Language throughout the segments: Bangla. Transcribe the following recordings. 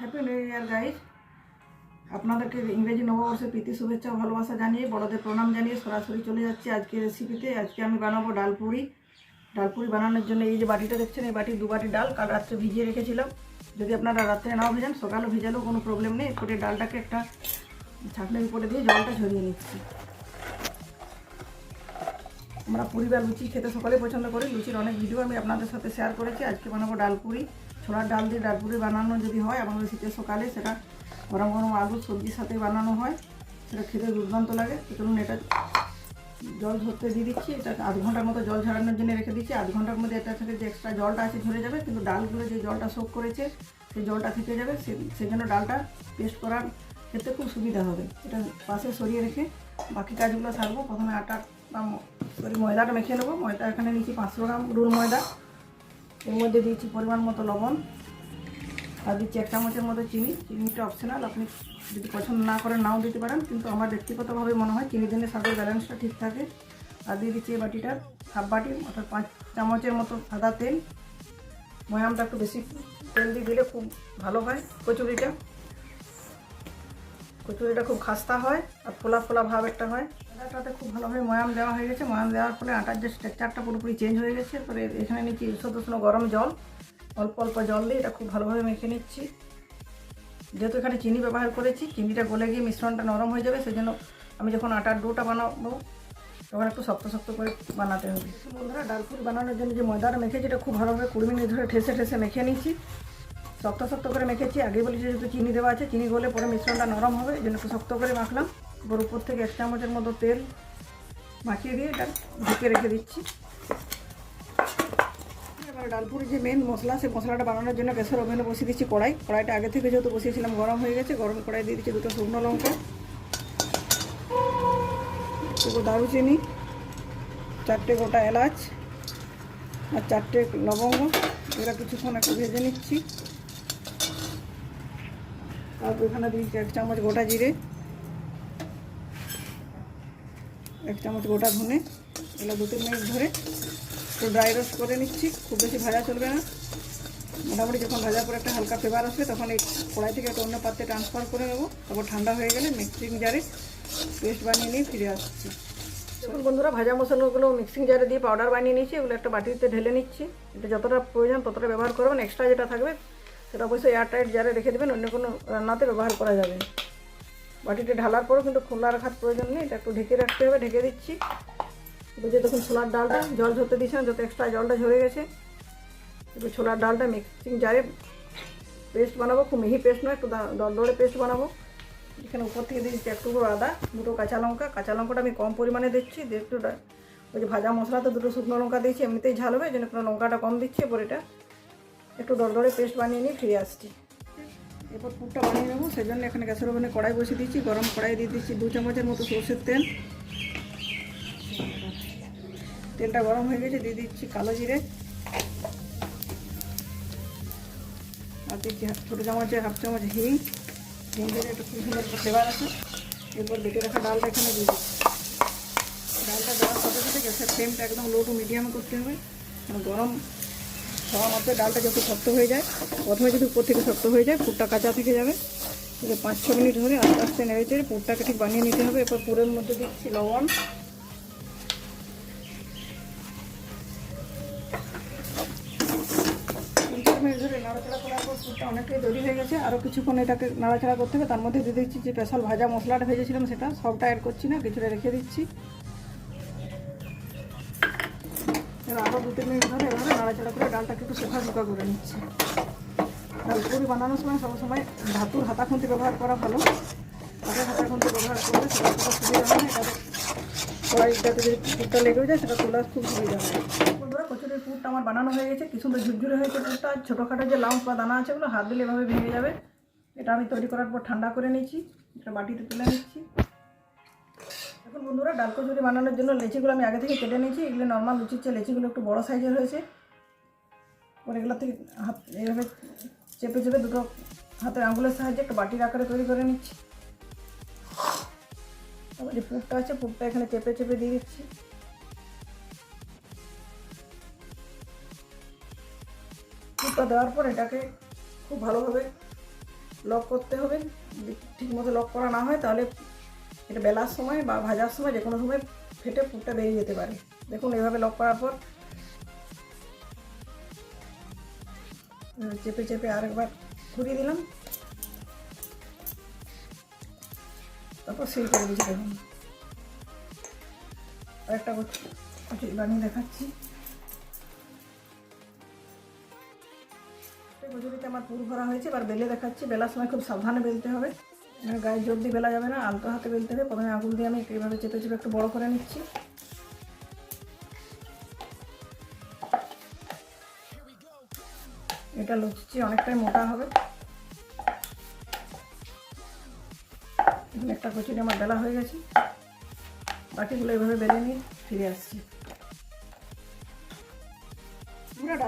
হ্যাপি নিউ ইয়ার গাইজ আপনাদেরকে ইংরেজি নববর্ষের প্রীতি, শুভেচ্ছা ভালোবাসা জানিয়ে, বড়দের প্রণাম জানিয়ে সরাসরি চলে যাচ্ছি আজকে রেসিপিতে আজকে আমি বানাবো ডালপুরি ডালপুরি বানানোর জন্য এই যে বাটিটা দেখছেন, এই বাটি দু বাটি ডাল। কাল রাত্রে ভিজিয়ে রেখেছিলাম। যদি আপনারা রাত্রে নাও ভেজান, সকালে ভেজালেও কোনো প্রবলেম নেই। এরপরে ডালটাকে একটা ছাঁকনির উপরে দিয়ে জলটা ঝরিয়ে নিচ্ছি। আমরা পুরি বা লুচি খেতে সকালে পছন্দ করি। লুচির অনেক ভিডিও আমি আপনাদের সাথে শেয়ার করেছি। আজকে বানাবো ডালপুরি ছোলার ডাল দিয়ে ডালপুরি বানানো যদি হয়, আমাদের শীতের সকালে সেটা গরম গরম আলু, সবজির সাথে বানানো হয়। সেটা খেতে দুর্দান্ত লাগে। চলুন এটা জল ধরতে দিয়ে দিচ্ছি। এটা আধ ঘণ্টার মতো জল ঝরানোর জন্য রেখে দিচ্ছি। আধ ঘণ্টার মধ্যে এটা থেকে যে এক্সট্রা জলটা আছে ঝরে যাবে, কিন্তু ডালগুলো যে জলটা শোক করেছে, সেই জলটা থেকে যাবে। সে সেই জন্য ডালটা পেস্ট করার ক্ষেত্রে খুব সুবিধা হবে। এটা পাশে সরিয়ে রেখে বাকি কাজগুলো সারবো। প্রথমে আটা সরি, ময়দাটা মেখে নেব। ময়দা এখানে নিচ্ছি পাঁচশো গ্রাম রুল ময়দা। এর মধ্যে দিয়েছি পরিমাণ মতো লবণ। আর দিচ্ছি এক চামচের মতো চিনি। চিনিটা অপশনাল আপনি যদি পছন্দ না করেন, নাও দিতে পারেন। কিন্তু আমার ব্যক্তিগতভাবে মনে হয় চিনি দিলে স্বাদের ব্যালেন্সটা ঠিক থাকে। আর দিয়ে দিচ্ছি এই বাটিটার হাফ বাটি, অর্থাৎ পাঁচ চামচের মতো সাদা তেল। ময়ামটা একটু বেশি তেল দিয়ে দিলে খুব ভালো হয় কচুরিটা। কচুরিটা খুব খাস্তা হয় আর ফোলা ফোলা ভাব একটা হয়। আটাটাতে খুব ভালোভাবে ময়াম দেওয়া হয়ে গেছে। ময়াম দেওয়ার ফলে আটার যে স্ট্রাকচারটা পুরোপুরি চেঞ্জ হয়ে গেছে। এরপরে এখানে নিচ্ছি ঈষৎ উষ্ণ গরম জল। অল্প অল্প জল দিয়ে এটা খুব ভালোভাবে মেখে নিচ্ছি। যেহেতু এখানে চিনি ব্যবহার করেছি, চিনিটা গলে গিয়ে মিশ্রণটা নরম হয়ে যাবে, সেজন্য আমি যখন আটার ডোটা বানাবো, তখন একটু শক্ত শক্ত করে বানাতে হবে। বন্ধুরা ডালপুরি বানানোর জন্য যে ময়দাটা মেখেছি, এটা খুব ভালোভাবে কুড়ি মিনিট ধরে ঠেসে ঠেসে মেখে নিচ্ছি শক্ত শক্ত করে মেখেছি। আগে বলেছি যেহেতু চিনি দেওয়া আছে। চিনি গলে পরে মিশ্রণটা নরম হবে, এই জন্য একটু শক্ত করে মাখলাম। এবার উপর থেকে এক চামচের মতো তেল মাখিয়ে দিয়ে এটা ঢেকে রেখে দিচ্ছি। এবার ডালপুরি যে মেন মশলা, সেই মশলাটা বানানোর জন্য গ্যাসের ওভেনে বসিয়ে দিচ্ছি কড়াই। কড়াইটা আগে থেকে যেহেতু বসিয়েছিলাম, গরম হয়ে গেছে। গরম কড়াই দিয়ে দিচ্ছি দুটো শুকনো লঙ্কা, দুটো দারুচিনি, চারটে গোটা এলাচ, আর চারটে লবঙ্গ। এরা কিছুক্ষণ একটু ভেজে নিচ্ছি। তারপর এখানে দিচ্ছি এক চামচ গোটা জিরে, এক চামচ গোটা ধনে, এগুলো দু তিন মিনিট ধরে একটু ড্রাই রোস্ট করে নিচ্ছি, খুব বেশি ভাজা চলবে না। মোটামুটি যখন ভাজার পর একটা হালকা ফ্লেভার আসবে, তখন এই কড়াই থেকে একটা অন্য পাত্রে ট্রান্সফার করে নেব। তারপর ঠান্ডা হয়ে গেলে মিক্সিং জারে পেস্ট বানিয়ে নিয়ে ফিরে আসছি। দেখুন বন্ধুরা, ভাজা মশলাগুলো মিক্সিং জারে দিয়ে পাউডার বানিয়ে নিচ্ছি এগুলো একটা বাটিতে ঢেলে নিচ্ছি। এটা যতটা প্রয়োজন ততটা ব্যবহার করবেন এক্সট্রা যেটা থাকবে সেটা অবশ্যই এয়ারটাইট জারে রেখে দেবেন, অন্য কোনো রান্নাতে ব্যবহার করা যাবে বাটিতে ঢালার পরও কিন্তু খোলা রাখার প্রয়োজন নেই, এটা একটু ঢেকে রাখতে হবে, ঢেকে দিচ্ছি। বুঝে তখন ছোলার ডালটা, জল ঝরতে দিয়েছিলাম যত এক্সট্রা জলটা ঝরে গেছে, এবার ছোলার ডালটা মিক্সিং জারে পেস্ট বানাবো, খুব মিহি পেস্ট নয়, একটু দরদরে পেস্ট বানাবো। এখানে উপর থেকে দিয়েছি একটু আদা, দুটো কাঁচা লঙ্কা, কাঁচা লঙ্কাটা আমি কম পরিমাণে দিচ্ছি একটু ওই যে ভাজা মশলাতে দুটো শুকনো লঙ্কা দিয়েছি, এমনিতেই ঝাল হবে জন্য কোনো লঙ্কাটা কম দিচ্ছি এরপর এটা। একটু দরদরে পেস্ট বানিয়ে নিয়ে ফিরে আসছি। এরপর পুরটা বানিয়ে নেব সেই জন্য এখানে গ্যাসের ওভেনে কড়াই বসিয়ে দিচ্ছি গরম কড়াই দিয়ে দিচ্ছি দু চামচের মতো সর্ষের তেল। তেলটা গরম হয়ে গেছে, দিয়ে দিচ্ছি কালো জিরে। আর দিচ্ছি ছোটো চামচের হাফ চামচ হিং। হিং দিয়ে একটু খুব সুন্দর ফ্লেভার আছে। এরপর বেটে রাখা ডালটা এখানে দিয়ে দিচ্ছি। ডালটা দেওয়ার সাথে সাথে গ্যাসের ফ্লেমটা একদম লো টু মিডিয়ামে করতে হবে। গরম হওয়া মাত্র ডালটা যত শক্ত হয়ে যায়, প্রথমে যদি উপর থেকে শক্ত হয়ে যায়, পুরটা কাঁচা থেকে যাবে। পাঁচ ছ মিনিট ধরে আস্তে আস্তে নেড়ে চেড়ে পুরটাকে ঠিক বানিয়ে নিতে হবে। এরপর পুরের মধ্যে দিচ্ছি লবণ। নাড়াচাড়া করার পর পুরটা অনেকটাই তৈরি হয়ে গেছে। আরও কিছুক্ষণ এটাকে নাড়াচাড়া করতে হবে। তার মধ্যে দিয়ে দিচ্ছি যে স্পেশাল ভাজা মশলাটা ভেজেছিলাম সেটা। সবটা অ্যাড করছি না, কিছুটা রেখে দিচ্ছি। এবার আরও দু তিন মিনিট ধরে এভাবে নাড়াচাড়া করে ডালটাকে একটু শুকা শুকা করে নিচ্ছি। ডাল পুরি বানানোর সময় সবসময় ধাতুর হাতা খুন্তি ব্যবহার করা ভালো। হাতের হাতা খুন্তি ব্যবহার করলে সেটা খুব সুবিধা হয়, এটাতে কড়াইটাতে যদি পুরটা লেগেও যায় সেটা তোলার খুব সুবিধা হয়। বন্ধুরা, কচুরির পুরটা আমার বানানো হয়ে গেছে, কি সুন্দর ঝুরঝুরে হয়েছে পুরটা। আর ছোটোখাটো যে লাউন্স বা দানা আছে ওগুলো হাত দিলে এভাবে ভেঙে যাবে। এটা আমি তৈরি করার পর ঠান্ডা করে নিচ্ছি এটা বাটিতে তুলে নিচ্ছি। এখন বন্ধুরা ডাল কচুরি বানানোর জন্য লেচিগুলো আমি আগে থেকে কেটে নিয়েছি। এগুলো নর্মাল লুচির চেয়ে লেচিগুলো একটু বড় সাইজের হয়েছে। এগুলো থেকে হাত, এইভাবে চেপে চেপে দুটো হাতের আঙুলের সাহায্যে একটা বাটির আকারে তৈরি করে নিচ্ছি। তারপর যে পুরটা আছে, পুরটা এখানে চেপে চেপে দিয়ে দিচ্ছি। পুরটা দেওয়ার পর এটাকে খুব ভালোভাবে লক করতে হবে। ঠিক মতো লক করা না হয়, তাহলে এটা বেলার সময় বা ভাজার সময় যে কোনো সময় ফেটে পুরটা বেরিয়ে যেতে পারে। দেখুন, এভাবে লক করার পর চেপে চেপে আরেকবার ঘুরিয়ে দিলাম। তারপর সিল করে দিচ্ছি, দেখুন। আরেকটা বানিয়ে দেখাচ্ছি। কচুরিতে আমার পুর ভরা হয়েছে, এবার বেলে দেখাচ্ছি। বেলার সময় খুব সাবধানে বেলতে হবে। গায়ে জোর দিয়ে বেলা যাবে না, আলতো হাতে বেলতে হবে প্রথমে আগুন দিয়ে আমি এইভাবে চেপে চেপে একটু বড় করে নিচ্ছি। এটা লুচি অনেকটাই মোটা হবে। একটা কচুরি আমার বেলা হয়ে গেছে। বাকিগুলো এইভাবে বেলে নিয়ে ফিরে আসছি।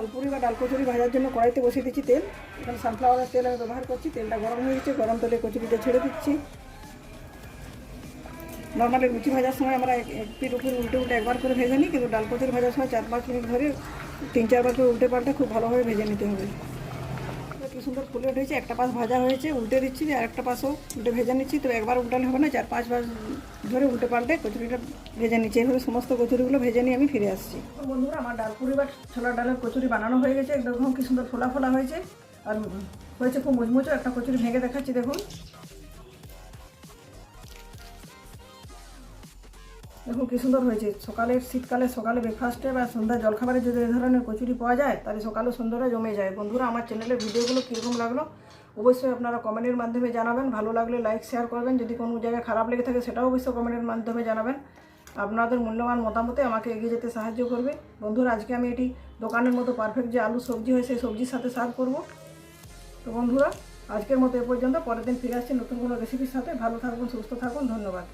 ডালপুরি বা ডাল কচুরি ভাজার জন্য কড়াইতে বসিয়ে দিচ্ছি তেল। এখানে সানফ্লাওয়ারের তেল আমি ব্যবহার করছি, তেলটা গরম হয়ে গেছে, গরম তেলে কচুরিটা ছেড়ে দিচ্ছি। নর্মালি লুচি ভাজার সময় আমরা একটি উপরে উল্টে উল্টে একবার করে ভেজে নিই, কিন্তু ডাল কচুরি ভাজার সময় চার পাঁচ মিনিট ধরে তিন চারবার করে উল্টে পাল্টে খুব ভালোভাবে ভেজে নিতে হবে। কি সুন্দর ফুলে উঠেছে, একটা পাশ ভাজা হয়েছে, উল্টে দিচ্ছি আর একটা পাশও উল্টে ভেজে নিচ্ছি তো একবার উল্টালে হবে না, চার পাঁচ বার ধরে উল্টে পাল্টে কচুরিটা ভেজে নিচ্ছি। এইভাবে সমস্ত কচুরিগুলো ভেজে নিয়ে আমি ফিরে আসছি। বন্ধুরা, আমার ডালপুরি বা ছোলার ডালের কচুরি বানানো হয়ে গেছে, একদম কি সুন্দর ফোলা ফোলা হয়েছে, আর হয়েছে খুব মুচমুচো একটা কচুরি ভেঙে দেখাচ্ছি, দেখুন। দেখুন কি সুন্দর হয়েছে। সকালে শীতকালে সকালে ব্রেকফাস্টে বা সন্ধ্যা জলখাবারে যদি এই ধরনের কচুরি পাওয়া যায় তাহলে সকালে সন্ধ্যাটা জমে যায়। বন্ধুরা, আমার চ্যানেলের ভিডিওগুলো কীরকম লাগল অবশ্যই আপনারা কমেন্টের মাধ্যমে জানাবেন। ভালো লাগলে লাইক শেয়ার করবেন। যদি কোনো জায়গায় খারাপ লেগে থাকে, সেটাও অবশ্যই কমেন্টের মাধ্যমে জানাবেন। আপনাদের মূল্যবান মতামতে আমাকে এগিয়ে যেতে সাহায্য করবে। বন্ধুরা, আজকে আমি এটি দোকানের মতো পারফেক্ট যে আলু সবজি হয়, সেই সবজির সাথে সার্ভ করব। তো বন্ধুরা, আজকের মতো এ পর্যন্ত। পরের দিন ফিরে আসছি নতুন কোনো রেসিপির সাথে। ভালো থাকুন সুস্থ থাকুন। ধন্যবাদ।